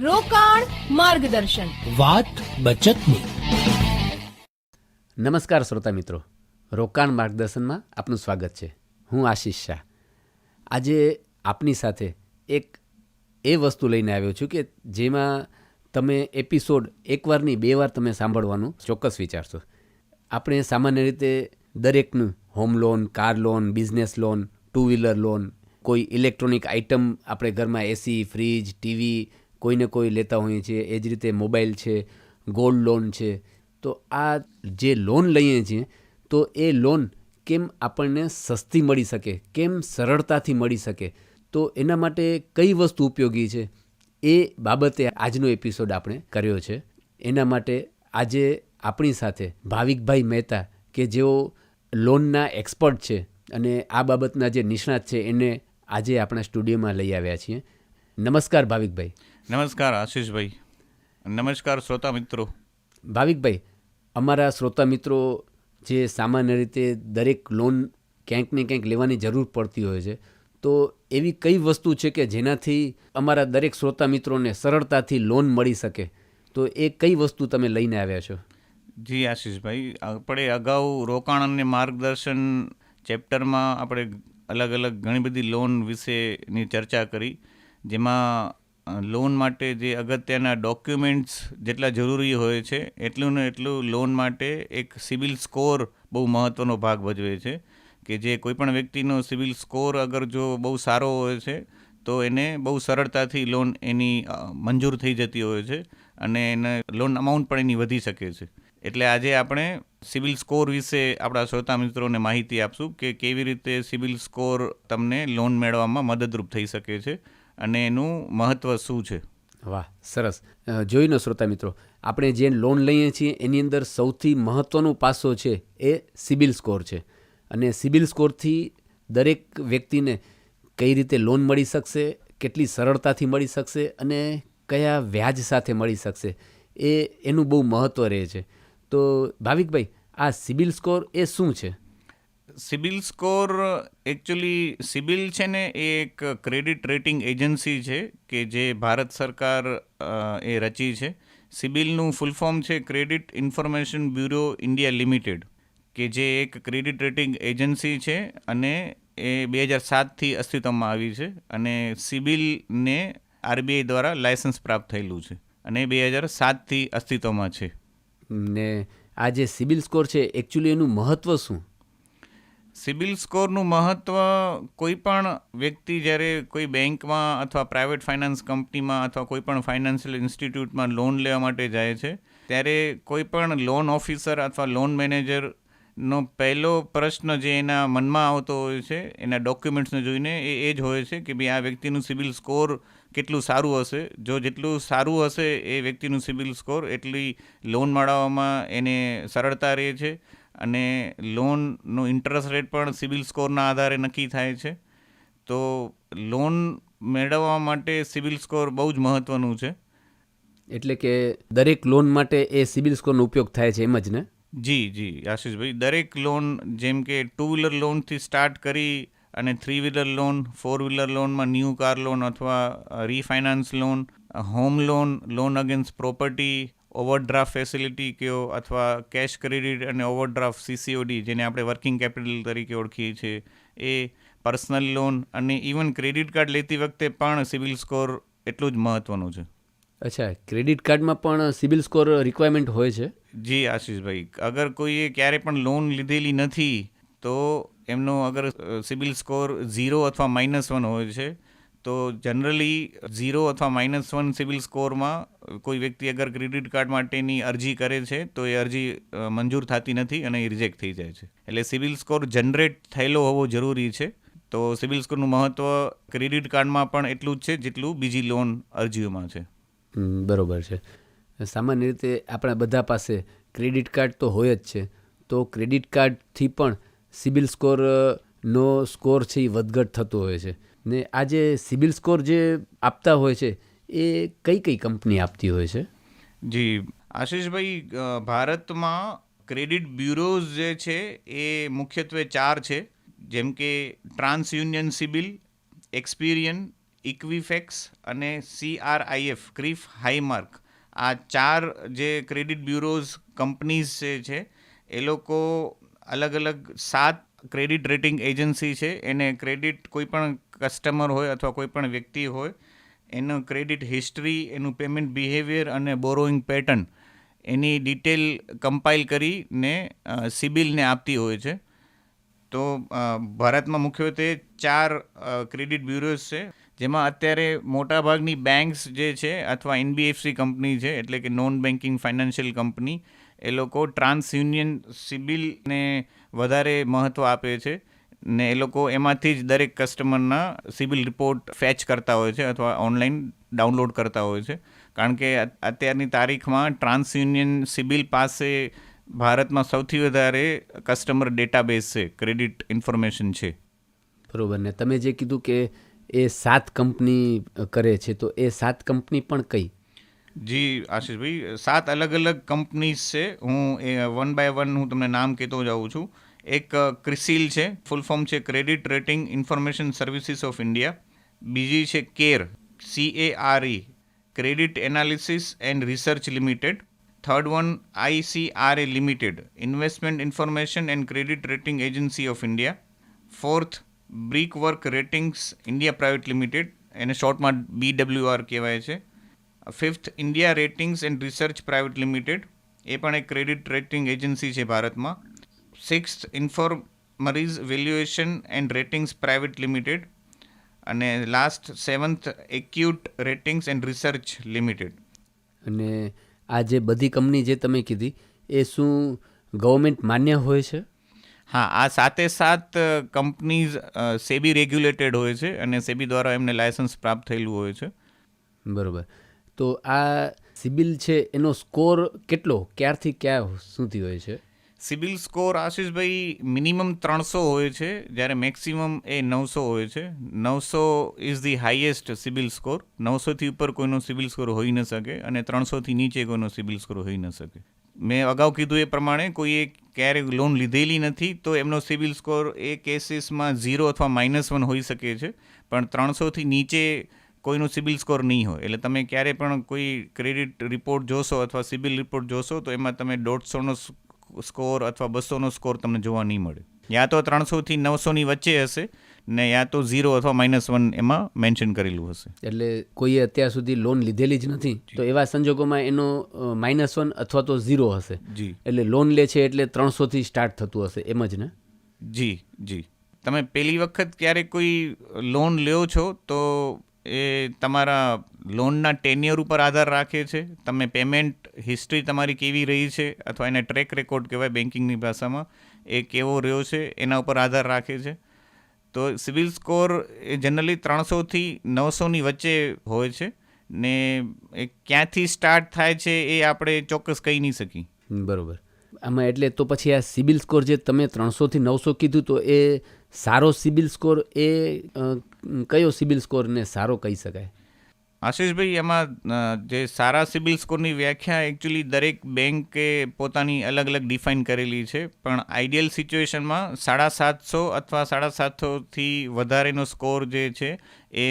રોકાણ માર્ગદર્શન. વાત બચતની. નમસ્કાર શ્રોતા મિત્રો. રોકાણ માર્ગદર્શનમાં આપનું સ્વાગત છે. હું આશીષ શાહ. આજે આપની સાથે એક એ વસ્તુ લઈને આવ્યો છું કે જેમાં તમે એપિસોડ એકવારની બે વાર તમે સાંભળવાનું ચોક્કસ વિચારશો. આપણે સામાન્ય રીતે દરેકનું home loan car loan business loan two wheeler loan કોઈ ઇલેક્ટ્રોનિક આઇટમ આપણે ઘરમાં એસી ફ્રીજ ટીવી કોઈને કોઈ લેતા હોઈએ છીએ, એ જ રીતે મોબાઈલ છે, ગોલ્ડ લોન છે. તો આ જે લોન લઈએ છીએ, તો એ લોન કેમ આપણને સસ્તી મળી શકે, કેમ સરળતાથી મળી શકે? તો એના માટે કઈ વસ્તુ ઉપયોગી છે? એ બાબતે આજનો એપિસોડ આપણે કર્યો છે. એના માટે આજે આપણી સાથે ભાવિકભાઈ મહેતા, કે જેઓ લોનના એક્સપર્ટ છે અને આ બાબતના જે નિષ્ણાત છે, એને આજે આપણા સ્ટુડિયોમાં લઈ આવ્યા છીએ. નમસ્કાર ભાવિકભાઈ. નમસ્કાર આશીષભાઈ. નમસ્કાર શ્રોતા મિત્રો. ભાવિકભાઈ અમારા શ્રોતા મિત્રો જે સામાન્ય રીતે દરેક લોન ક્યાંક ને ક્યાંક લેવાની જરૂર પડતી હોય છે તો એવી કઈ વસ્તુ છે કે જેનાથી અમારા દરેક શ્રોતા મિત્રોને સરળતાથી લોન મળી શકે? તો એ કઈ વસ્તુ તમે લઈને આવ્યા છો? જી આશીષભાઈ આપણે અગાઉ રોકાણ અને માર્ગદર્શન ચેપ્ટરમાં આપણે અલગ અલગ ઘણી બધી લોન વિશેની ચર્ચા કરી જેમાં લોન માટે જે અગત્યના ડોક્યુમેન્ટ્સ જેટલા જરૂરી હોય છે, એટલું ને એટલું લોન માટે એક સિવિલ સ્કોર બહુ મહત્ત્વનો ભાગ ભજવે છે. કે જે કોઈપણ વ્યક્તિનો સિવિલ સ્કોર અગર જો બહુ સારો હોય છે, તો એને બહુ સરળતાથી લોન એની મંજૂર થઈ જતી હોય છે અને એને લોન અમાઉન્ટ પણ એની વધી શકે છે. એટલે આજે આપણે સિવિલ સ્કોર વિશે આપણા શ્રોતા મિત્રોને માહિતી આપશું કે કેવી રીતે સિવિલ સ્કોર તમને લોન મેળવવામાં મદદરૂપ થઈ શકે છે. અને એનું મહત્ત્વ શું છે? વાહ, સરસ. જોઈ લો શ્રોતા મિત્રો, આપણે જે લોન લઈએ છીએ, એની અંદર સૌથી મહત્ત્વનો પાસો છે એ સિબિલ સ્કોર છે. અને સિબિલ સ્કોરથી દરેક વ્યક્તિને કઈ રીતે લોન મળી શકશે, કેટલી સરળતાથી મળી શકશે અને કયા વ્યાજ સાથે મળી શકશે, એ, એનું બહુ મહત્ત્વ રહે છે. તો ભાવિકભાઈ, આ સિબિલ સ્કોર એ શું છે? સિબિલ સ્કોર એકચ્યુઅલી સિબિલ છે ને એ એક ક્રેડિટ રેટિંગ એજન્સી છે કે જે ભારત સરકાર એ રચી છે. સિબિલનું ફૂલ ફોર્મ છે credit information bureau India limited કે જે એક ક્રેડિટ રેટિંગ એજન્સી છે અને એ બે હજાર સાતથી અસ્તિત્વમાં આવી છે અને સિબિલને આરબીઆઈ દ્વારા લાયસન્સ પ્રાપ્ત થયેલું છે અને બે હજાર સાતથી અસ્તિત્વમાં છે. ને આ જે સિબિલ સ્કોર છે એકચ્યુઅલી એનું મહત્ત્વ શું? સિબિલ સ્કોરનું મહત્ત્વ કોઈ પણ વ્યક્તિ જ્યારે કોઈ બેંકમાં અથવા પ્રાઇવેટ ફાઇનાન્સ કંપનીમાં અથવા કોઈ પણ ફાઇનાન્શિયલ ઇન્સ્ટિટ્યૂટમાં લોન લેવા માટે જાય છે, ત્યારે કોઈ પણ લોન ઓફિસર અથવા લોન મેનેજરનો પહેલો પ્રશ્ન જે એના મનમાં આવતો હોય છે, એના ડોક્યુમેન્ટ્સને જોઈને એ એ જ હોય છે કે ભાઈ આ વ્યક્તિનું સિબિલ સ્કોર કેટલું સારું હશે. જો જેટલું સારું હશે એ વ્યક્તિનું સિબિલ સ્કોર, એટલી લોન મેળવવામાં એને સરળતા રહે છે. અને લોનનો ઇન્ટરેસ્ટ રેટ પણ સિબિલ સ્કોરના આધારે નક્કી થાય છે. તો લોન મેળવવા માટે સિબિલ સ્કોર બહુ જ મહત્ત્વનું છે. એટલે કે દરેક લોન માટે એ સિબિલ સ્કોરનો ઉપયોગ થાય છે એમ જ ને? જી જી આશીષભાઈ. દરેક લોન જેમ કે ટુ વ્હીલર લોનથી સ્ટાર્ટ કરી અને three wheeler loan four wheeler લોનમાં new car loan અથવા refinance loan home loan loan against property overdraft facility કયો અથવા કેશ ક્રેડિટ અને ઓવરડ્રાફ્ટ સીસીઓડી જેને આપણે વર્કિંગ કેપિટલ તરીકે ઓળખીએ છીએ એ પર્સનલ લોન અને ઇવન ક્રેડિટ કાર્ડ લેતી વખતે પણ સિબિલ સ્કોર એટલું જ મહત્ત્વનું છે. અચ્છા ક્રેડિટ કાર્ડમાં પણ સિબિલ સ્કોર રિક્વાયરમેન્ટ હોય છે? જી આશીષભાઈ. અગર કોઈએ ક્યારે પણ લોન લીધેલી નથી તો એમનો અગર સિબિલ સ્કોર ઝીરો અથવા માઇનસ વન હોય છે તો જનરલી ઝીરો અથવા માઇનસ વન સિવિલ સ્કોરમાં કોઈ વ્યક્તિ અગર ક્રેડિટ કાર્ડ માટેની અરજી કરે છે, તો એ અરજી મંજૂર થતી નથી અને એ રિજેક્ટ થઈ જાય છે. એટલે સિવિલ સ્કોર જનરેટ થયેલો હોવો જરૂરી છે. તો સિબિલ સ્કોરનું મહત્ત્વ ક્રેડિટ કાર્ડમાં પણ એટલું જ છે જેટલું બીજી લોન અરજીઓમાં છે. બરોબર છે. સામાન્ય રીતે આપણા બધા પાસે ક્રેડિટ કાર્ડ તો હોય જ છે. તો ક્રેડિટ કાર્ડથી પણ સિબિલ સ્કોર નો સ્કોર છે એ વધઘટ થતો હોય છે. ને આ જે સિબિલ સ્કોર જે આપતા હોય છે, એ કઈ કઈ કંપની આપતી હોય છે? જી, આશીષભાઈ ભારતમાં ક્રેડિટ બ્યુરોઝ જે છે, એ મુખ્યત્વે ચાર છે. જેમ કે TransUnion CIBIL, Experian, Equifax અને સીઆરઆઈએફ, ક્રીફ હાઈમાર્ક. આ ચાર જે ક્રેડિટ બ્યુરોઝ કંપનીઝ છે, એ લોકો અલગ અલગ સાત ક્રેડિટ રેટિંગ એજન્સી છે, એને ક્રેડિટ કોઈપણ કસ્ટમર હોય અથવા કોઈ પણ વ્યક્તિ હોય, એનું ક્રેડિટ હિસ્ટ્રી, એનું પેમેન્ટ બિહેવિયર અને બોરોઈંગ પેટર્ન એની ડિટેલ કમ્પાઇલ કરીને સિબિલને આપતી હોય છે. તો ભારતમાં મુખ્યત્વે ચાર ક્રેડિટ બ્યુરોઝ છે, જેમાં અત્યારે મોટાભાગની બેંક્સ જે છે અથવા એનબીએફસી કંપની છે, એટલે કે નોન બેન્કિંગ ફાઇનાન્શિયલ કંપની એ લોકો ટ્રાન્સ યુનિયન સિબિલને વધારે મહત્ત્વ આપે છે ને એ લોકો એમાંથી જ દરેક કસ્ટમરના સિબિલ રિપોર્ટ ફેચ કરતા હોય છે અથવા ઓનલાઈન ડાઉનલોડ કરતા હોય છે. કારણ કે અત્યારની તારીખમાં ટ્રાન્સ યુનિયન સિબિલ પાસે ભારતમાં સૌથી વધારે કસ્ટમર ડેટાબેઝ છે, ક્રેડિટ ઇન્ફોર્મેશન છે. બરોબર. ને તમે જે કીધું કે એ સાત કંપની કરે છે, તો એ સાત કંપની પણ કઈ? જી આશીષભાઈ સાત અલગ અલગ કંપનીઝ છે. હું એ વન બાય વન હું તમને નામ કહેતો જાઉં છું. એક ક્રિસિલ છે. ફૂલ ફોર્મ છે credit rating information services of India બીજી છે CARE C A R E credit analysis and research limited third one ICRA limited investment information and credit rating agency of India fourth Brickwork ratings India private limited એને શોર્ટમાં BWR કહેવાય છે. Fifth India ratings and research private limited એ પણ એક credit rating agency છે ભારતમાં. Sixth Infomerics valuation and ratings private limited અને last seventh Acuite ratings and research limited અને આ જે બધી કંપની જે તમે કીધી એ શું ગવર્મેન્ટ માન્ય હોય છે? હા આ સાતે સાત કંપનીઝ સેબી રેગ્યુલેટેડ હોય છે અને સેબી દ્વારા એમને લાયસન્સ પ્રાપ્ત થયેલું હોય છે. બરોબર. તો આ સિબિલ છે, એનો સ્કોર કેટલો? ક્યારથી ક્યાં સુધી હોય છે? સિબિલ સ્કોર આશીષભાઈ મિનિમમ ત્રણસો હોય છે, જ્યારે મેક્સિમમ એ નવસો હોય છે. નવસો is the highest CIBIL score. નવસોથી ઉપર કોઈનો સિબિલ સ્કોર હોઈ ન શકે અને ત્રણસોથી નીચે કોઈનો સિબિલ સ્કોર હોઈ ન શકે. મેં અગાઉ કીધું એ પ્રમાણે કોઈએ ક્યારેય લોન લીધેલી નથી, તો એમનો સિબિલ સ્કોર એ કેસીસમાં ઝીરો અથવા માઇનસ વન હોઈ શકે છે. પણ ત્રણસોથી નીચે કોઈનો સિબિલ સ્કોર નહીં હોય. એટલે તમે ક્યારે પણ કોઈ ક્રેડિટ રિપોર્ટ જોશો અથવા સિબિલ રિપોર્ટ જોશો તો એમાં તમે દોઢસોનો સ્કોર અથવા બસોનો સ્કોર તમને જોવા નહીં મળે. યા તો ત્રણસોથી નવસોની વચ્ચે હશે ને યા તો ઝીરો અથવા માઇનસ વન એમાં મેન્શન કરેલું હશે. એટલે કોઈએ અત્યાર સુધી લોન લીધેલી જ નથી તો એવા સંજોગોમાં એનો માઇનસ વન અથવા તો ઝીરો હશે. જી. એટલે લોન લે છે એટલે ત્રણસોથી સ્ટાર્ટ થતું હશે એમ જ ને? જી જી. તમે પહેલી વખત ક્યારેક કોઈ લોન લ્યો છો તો એ તમારા લોનના ટેન્યર ઉપર આધાર રાખે છે. તમે પેમેન્ટ હિસ્ટ્રી તમારી કેવી રહી છે અથવા એને ટ્રેક રેકોર્ડ કહેવાય બેન્કિંગની ભાષામાં, એ કેવો રહ્યો છે, એના ઉપર આધાર રાખે છે. તો સિવિલ સ્કોર એ જનરલી ત્રણસોથી નવસોની વચ્ચે હોય છે ને એ ક્યાંથી સ્ટાર્ટ થાય છે એ આપણે ચોક્કસ કહી નહીં શકી બરોબર. આમાં એટલે તો પછી આ સિબિલ સ્કોર જે તમે ત્રણસોથી નવસો કીધું તો એ સારો સિબિલ સ્કોર એ કયો સિબિલ સ્કોરને સારો કહી શકાય? આશીષભાઈ, એમાં જે સારા સિબિલ સ્કોરની વ્યાખ્યા એકચ્યુઅલી દરેક બેંકે પોતાની અલગ અલગ ડિફાઇન કરેલી છે, પણ આઈડિયલ સિચ્યુએશનમાં સાડા સાતસો અથવા સાડા સાતસોથી વધારેનો સ્કોર જે છે એ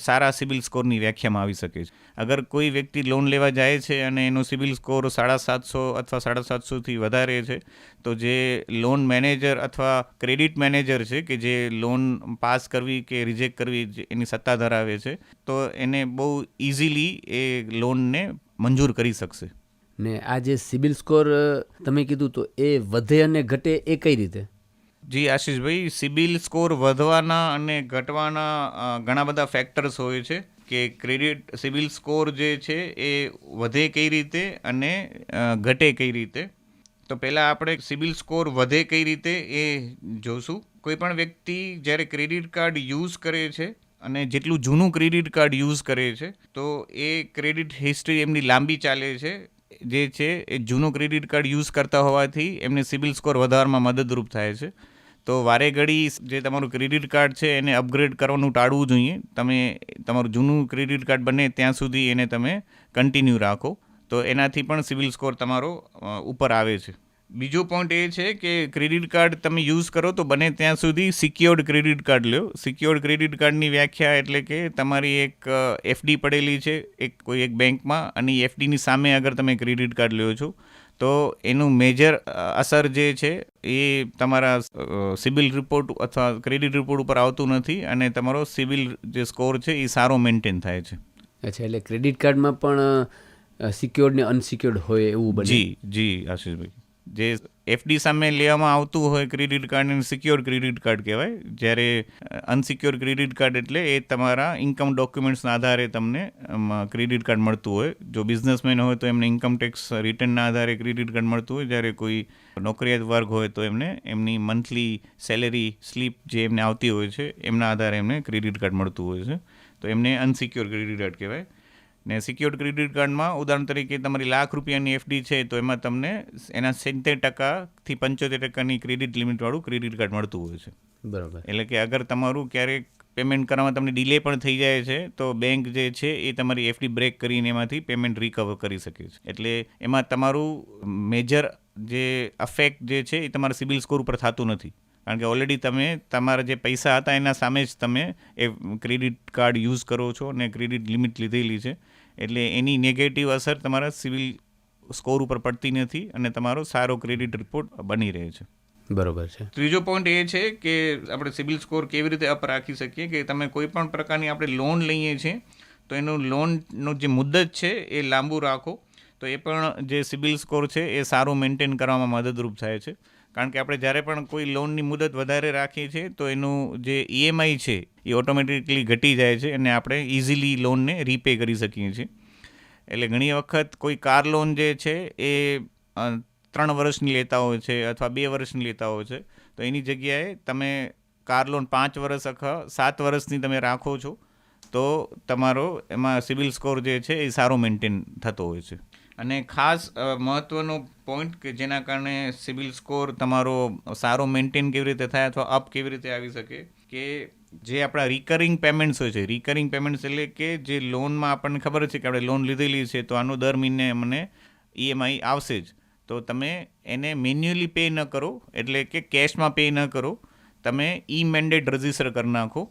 સારા સિબિલ સ્કોરની વ્યાખ્યામાં આવી શકે છે. અગર કોઈ વ્યક્તિ લોન લેવા જાય છે અને એનો સિબિલ સ્કોર સાડા સાતસો અથવા સાડા સાતસોથી વધારે છે, તો જે લોન મેનેજર અથવા ક્રેડિટ મેનેજર છે કે જે લોન પાસ કરવી કે રિજેક્ટ કરવી એની સત્તા ધરાવે છે, તો એને બહુ ઇઝીલી એ લોનને મંજૂર કરી શકશે. ને આ જે સિબિલ સ્કોર તમે કીધું તો એ વધે અને ઘટે એ કઈ રીતે? જી, આશીષભાઈ, સિબિલ સ્કોર વધવાના અને ઘટવાના ઘણા બધા ફેક્ટર્સ હોય છે કે ક્રેડિટ સિબિલ સ્કોર જે છે એ વધે કઈ રીતે અને ઘટે કઈ રીતે. તો પહેલાં આપણે સિબિલ સ્કોર વધે કઈ રીતે એ જોશું. કોઈ પણ વ્યક્તિ જ્યારે ક્રેડિટ કાર્ડ યુઝ કરે છે અને જેટલું જૂનું ક્રેડિટ કાર્ડ યુઝ કરે છે, તો એ ક્રેડિટ હિસ્ટ્રી એમની લાંબી ચાલે છે. જે છે એ જૂનું ક્રેડિટ કાર્ડ યુઝ કરતા હોવાથી એમને સિબિલ સ્કોર વધારવામાં મદદરૂપ થાય છે. તો વારે ઘડી જે તમારું ક્રેડિટ કાર્ડ છે એને અપગ્રેડ કરવાનું ટાળવું જોઈએ. તમે તમારું જૂનું ક્રેડિટ કાર્ડ બને ત્યાં સુધી એને તમે કન્ટિન્યુ રાખો. તો એનાથી પણ સિવિલ સ્કોર તમારો ઉપર આવે છે. બીજો પોઈન્ટ એ છે કે ક્રેડિટ કાર્ડ તમે યુઝ કરો તો બને ત્યાં સુધી સિક્યોર્ડ ક્રેડિટ કાર્ડ લ્યો. સિક્યોર્ડ ક્રેડિટ કાર્ડની વ્યાખ્યા એટલે કે તમારી એક એફડી પડેલી છે, એક કોઈ એક બેંકમાં અને એફડીની સામે અગર તમે ક્રેડિટ કાર્ડ લ્યો છો તો એનું મેજર અસર જે છે એ તમારા સિબિલ રિપોર્ટ અથવા ક્રેડિટ રિપોર્ટ ઉપર આવતું નથી અને તમારો સિબિલ જે સ્કોર છે એ સારો મેન્ટેન થાય છે. અચ્છા એટલે ક્રેડિટ કાર્ડમાં પણ સિક્યોર્ડ ને અનસિક્યોર્ડ હોય એવું બને? જી જી આશીષભાઈ. જે એફડી સામે લેવામાં આવતું હોય ક્રેડિટ કાર્ડ એને સિક્યોર ક્રેડિટ કાર્ડ કહેવાય. જ્યારે અનસિક્યોર ક્રેડિટ કાર્ડ એટલે એ તમારા ઇન્કમ ડોક્યુમેન્ટ્સના આધારે તમને ક્રેડિટ કાર્ડ મળતું હોય. જો બિઝનેસમેન હોય તો એમને ઇન્કમ ટેક્સ રિટર્નના આધારે ક્રેડિટ કાર્ડ મળતું હોય. જ્યારે કોઈ નોકરિયાત વર્ગ હોય તો એમને, એમની મંથલી સેલેરી સ્લીપ જે એમને આવતી હોય છે, એમના આધારે એમને ક્રેડિટ કાર્ડ મળતું હોય છે. તો એમને અનસિક્યોર ક્રેડિટ કાર્ડ કહેવાય. ને સિક્યોર્ડ ક્રેડિટ કાર્ડમાં ઉદાહરણ તરીકે તમારી લાખ રૂપિયાની એફડી છે તો એમાં તમને એના સિત્તેર ટકાથી પંચોતેર ટકાની ક્રેડિટ લિમિટવાળું ક્રેડિટ કાર્ડ મળતું હોય છે. બરાબર. એટલે કે અગર તમારું ક્યારેક પેમેન્ટ કરવામાં તમને ડિલે પણ થઈ જાય છે તો બેંક જે છે એ તમારી એફડી બ્રેક કરીને એમાંથી પેમેન્ટ રિકવર કરી શકે છે. એટલે એમાં તમારું મેજર જે અફેક્ટ જે છે એ તમારા સિબિલ સ્કોર ઉપર થતું નથી. કારણ કે ઓલરેડી તમે તમારા જે પૈસા હતા એના સામે જ તમે એ ક્રેડિટ કાર્ડ યુઝ કરો છો અને ક્રેડિટ લિમિટ લીધેલી છે. એટલે એની નેગેટિવ અસર તમારા સિવિલ સ્કોર ઉપર પડતી નથી અને તમારો સારો ક્રેડિટ રિપોર્ટ બની રહે છે. બરોબર છે. ત્રીજો પોઈન્ટ એ છે કે આપણે સિબિલ સ્કોર કેવી રીતે અપ રાખી શકીએ કે તમે કોઈ પણ પ્રકારની આપણે લોન લઈએ છીએ તો એનું લોનનો જે મુદ્દત છે એ લાંબુ રાખો. તો એ પણ જે સિબિલ સ્કોર છે એ સારું મેન્ટેન કરવામાં મદદરૂપ થાય છે. કારણ કે આપણે જ્યારે પણ કોઈ લોનની મુદત વધારે રાખીએ છીએ, તો એનું જે ઈએમઆઈ છે, એ ઓટોમેટિકલી ઘટી જાય છે અને આપણે ઇઝીલી લોનને રીપે કરી શકીએ છીએ. એટલે ઘણી વખત કોઈ કાર લોન જે છે, એ ત્રણ વર્ષની લેતા હોય છે અથવા બે વર્ષની લેતા હોય છે, તો એની જગ્યાએ તમે કાર લોન પાંચ વર્ષ અથવા સાત વર્ષની તમે રાખો છો, તો તમારો એમાં સિબિલ સ્કોર જે છે, એ સારો મેન્ટેન થતો હોય છે. અને ખાસ મહત્ત્વનો પોઈન્ટ કે જેના કારણે સિબિલ સ્કોર તમારો સારો મેન્ટેન કેવી રીતે થાય અથવા અપ કેવી રીતે આવી શકે કે જે આપણા રિકરિંગ પેમેન્ટ્સ હોય છે. રિકરિંગ પેમેન્ટ્સ એટલે કે જે લોનમાં આપણને ખબર છે કે આપણે લોન લીધેલી છે તો આનું દર મહિને મને ઈએમઆઈ આવશે જ. તો તમે એને મેન્યુઅલી પે ન કરો. એટલે કે કેશમાં પે ન કરો. તમે ઈ મેન્ડેટ રજિસ્ટર કરી નાખો.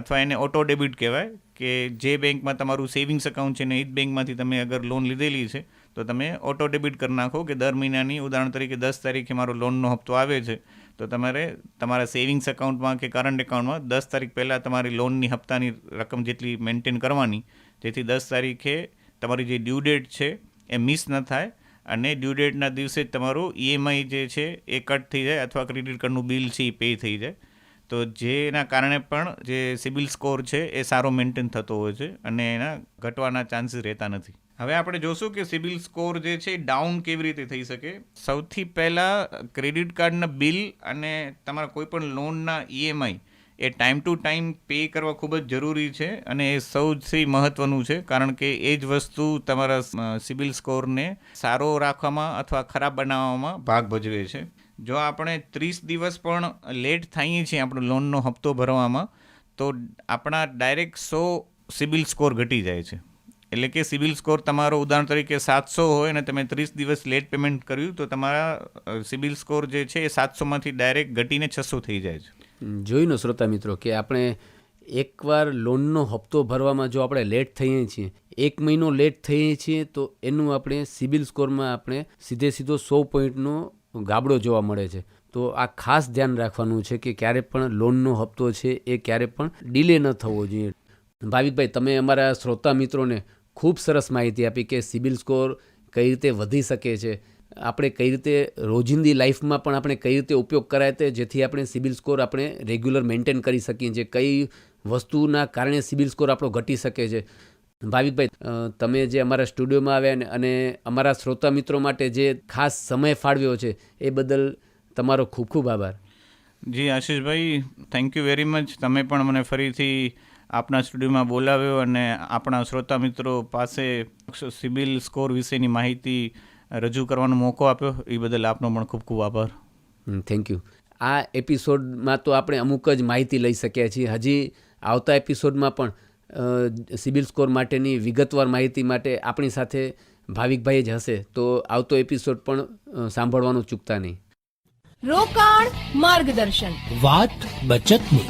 અથવા એને ઓટો ડેબિટ કહેવાય, કે જે બેંકમાં તમારું સેવિંગ્સ એકાઉન્ટ છે ને એ જ બેંકમાંથી તમે અગર લોન લીધેલી છે, તો તમે ઓટો ડેબિટ કરી નાખો કે દર મહિનાની ઉદાહરણ તરીકે દસ તારીખે મારો લોનનો હપ્તો આવે છે, તો તમારે તમારા સેવિંગ્સ એકાઉન્ટમાં કે કરંટ એકાઉન્ટમાં દસ તારીખ પહેલાં તમારી લોનની હપ્તાની રકમ જેટલી મેન્ટેન કરવાની, જેથી દસ તારીખે તમારી જે ડ્યુ ડેટ છે એ મિસ ન થાય અને ડ્યુ ડેટના દિવસે જ તમારું ઈએમઆઈ જે છે એ કટ થઈ જાય અથવા ક્રેડિટ કાર્ડનું બિલ છે એ પે થઈ જાય. તો જેના કારણે પણ જે સિબિલ સ્કોર છે એ સારો મેન્ટેન થતો હોય છે અને એના ઘટવાના ચાન્સીસ રહેતા નથી. હવે આપણે જોશું કે સિબિલ સ્કોર જે છે ડાઉન કેવી રીતે થઈ શકે. સૌથી પહેલાં ક્રેડિટ કાર્ડના બિલ અને તમારા કોઈપણ લોનના ઈએમઆઈ એ ટાઈમ ટુ ટાઈમ પે કરવા ખૂબ જ જરૂરી છે અને એ સૌથી મહત્ત્વનું છે કારણ કે એ જ વસ્તુ તમારા સિબિલ સ્કોરને સારો રાખવામાં અથવા ખરાબ બનાવવામાં ભાગ ભજવે છે. જો આપણે ત્રીસ દિવસ પણ લેટ થઈએ છીએ આપણો લોનનો હપ્તો ભરવામાં, તો આપણા ડાયરેક્ટ સો સિબિલ સ્કોર ઘટી જાય છે. એટલે કે સિબિલ સ્કોર તમારો ઉદાહરણ તરીકે સાતસો હોય અને તમે ત્રીસ દિવસ લેટ પેમેન્ટ કર્યું, તો તમારા સિબિલ સ્કોર જે છે એ સાતસોમાંથી ડાયરેક્ટ ઘટીને છસો થઈ જાય છે. લો શ્રોતા મિત્રો કે આપણે એકવાર લોનનો હપ્તો ભરવામાં જો આપણે લેટ થઈએ છીએ, એક મહિનો લેટ થઈએ છીએ, તો એનું આપણે સિબિલ સ્કોરમાં આપણે સીધે સીધો સો પોઈન્ટનો ગાબડો જોવા મળે છે. તો આ ખાસ ધ્યાન રાખવાનું છે કે ક્યારે પણ લોનનો હપ્તો છે એ ક્યારે પણ ડિલે ન થવો જોઈએ. ભાવિકભાઈ, તમે અમારા શ્રોતા મિત્રોને ખૂબ સરસ માહિતી આપી કે સિબિલ સ્કોર કઈ રીતે વધી શકે છે. આપણે કઈ રીતે રોજિંદી લાઈફમાં પણ આપણે કઈ રીતે ઉપયોગ કરાય તે જેથી આપણે સિબિલ સ્કોર આપણે રેગ્યુલર મેન્ટેન કરી શકીએ છીએ. કઈ વસ્તુના કારણે સિબિલ સ્કોર આપણો ઘટી શકે છે. ભાવિકભાઈ તમે જે અમારા સ્ટુડિયોમાં આવ્યા અને અમારા શ્રોતા મિત્રો માટે જે ખાસ સમય ફાળવ્યો છે એ બદલ તમારો ખૂબ ખૂબ આભાર. જી આશીષભાઈ થેન્ક યુ વેરી મચ તમે પણ મને ફરીથી આપના સ્ટુડિયોમાં બોલાવ્યો અને આપણા શ્રોતા મિત્રો પાસે સિબિલ સ્કોર વિશેની માહિતી રજૂ કરવાનો મોકો આપ્યો એ બદલ આપનો પણ ખૂબ ખૂબ આભાર. થેન્ક યુ આ એપિસોડમાં તો આપણે અમુક જ માહિતી લઈ શક્યા છીએ. હજી આવતા એપિસોડમાં પણ સિબિલ સ્કોર માટેની વિગતવાર માહિતી માટે આપણી સાથે ભાવિકભાઈ જ હશે. તો આવતો એપિસોડ પણ સાંભળવાનું ચૂકતા નહીં. રોકાણ માર્ગદર્શન. વાત બચતની.